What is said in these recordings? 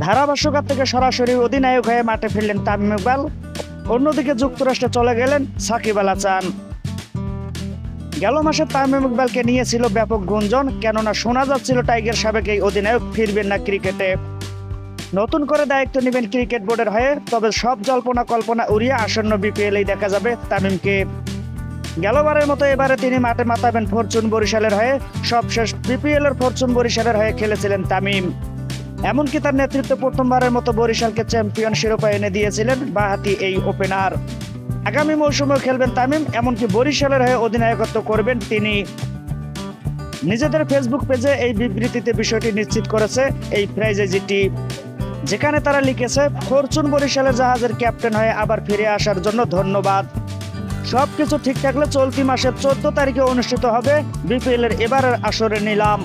ধারাভাষ্যকার থেকে সরাসরি অধিনায়ক হয়ে মাঠে ফিরলেন তামিম ইকবাল অন্যদিকে যুক্তরাষ্ট্রে চলে গেলেন সাকিব আল হাসান। গেল মাসে তামিম ইকবালকে নিয়েছিল ব্যাপক গুঞ্জন, কেননা শোনা যাচ্ছিল টাইগার সাবেক এই অধিনায়ক ফিরবেন না ক্রিকেটে। নতুন করে দায়িত্ব নেবেন ক্রিকেট বোর্ডের হয়ে, তবে সব জল্পনা কল্পনা উড়িয়ে আসন্ন বিপিএলেই দেখা যাবে তামিমকে। গেলবারের মতো এবারে তিনি মাঠে মাতাবেন ফরচুন বরিশালের হয়ে, সবশেষ বিপিএল এর ফরচুন বরিশালের হয়ে খেলেছিলেন তামিম। এমনকি তার নেতৃত্বে প্রথমবারের মতো বরিশালকে চ্যাম্পিয়ন শিরোপা এনে দিয়েছিলেন বাহাতি এই ওপেনার। আগামী মৌসুমেও খেলবেন তামিম, এমনকি বরিশালের হয়ে অধিনায়কত্ব করবেন তিনি। নিজেদের ফেসবুক পেজে এই বিবৃতিতে বিষয়টি নিশ্চিত করেছে এই ফ্রাইজেজিটি। যেখানে তারা লিখেছে, ফরচুন বরিশালের জাহাজের ক্যাপ্টেন হয়ে আবার ফিরে আসার জন্য ধন্যবাদ। সবকিছু ঠিক থাকলে চলতি মাসের চোদ্দ তারিখে অনুষ্ঠিত হবে বিপিএল এর এবারের আসরে নিলাম।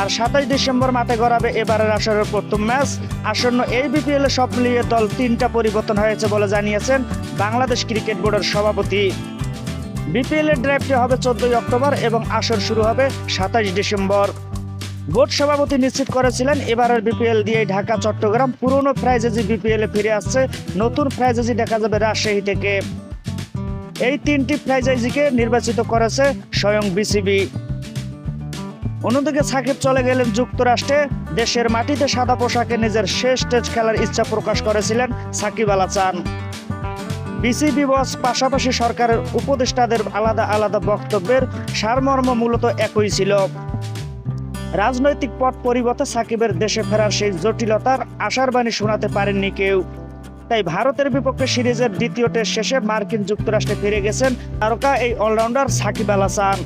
আর সাতাশ ডিসেম্বর মাঠে গড়াবে এবারের আসরের প্রথম ম্যাচ। আসন্ন এই বিপিএল এ সব মিলিয়ে দল তিনটা পরিবর্তন হয়েছে বলে জানিয়েছেন বাংলাদেশ ক্রিকেট বোর্ডের সভাপতি। বিপিএল এর ড্রাইভটি হবে চোদ্দই অক্টোবর এবং আসর শুরু হবে সাতাশ ডিসেম্বর। বোর্ড সভাপতি নিশ্চিত করেছিলেন, এবারের বিপিএল দিয়ে ঢাকা, চট্টগ্রাম পুরনো ফ্রাইজেজি বিপিএল এ ফিরে আসছে, নতুন ফ্রাইজেজি দেখা যাবে রাজশাহী থেকে। এই তিনটি ফ্র্যাঞ্চাইজিকে নির্বাচিত করেছে স্বয়ং বিসিবি অন্যদিকে সাকিব চলে গেলেন যুক্তরাষ্ট্রে। দেশের মাটিতে সাদা পোশাকে নিজের শেষ টেস্ট খেলার ইচ্ছা প্রকাশ করেছিলেন সাকিব আল হাসান। বিসিবি বস পাশাপাশি সরকারের উপদেষ্টাদের আলাদা আলাদা বক্তব্যের সারমর্ম মূলত একই ছিল। রাজনৈতিক পথ পরিবর্তে সাকিবের দেশে ফেরার সেই জটিলতার আশার বাণী শোনাতে পারেননি কেউ। তাই ভারতের বিপক্ষে সিরিজের দ্বিতীয় টেস্ট শেষে মার্কিন যুক্তরাষ্ট্রে ফিরে গেছেন তারকা এই অলরাউন্ডার সাকিব আল হাসান।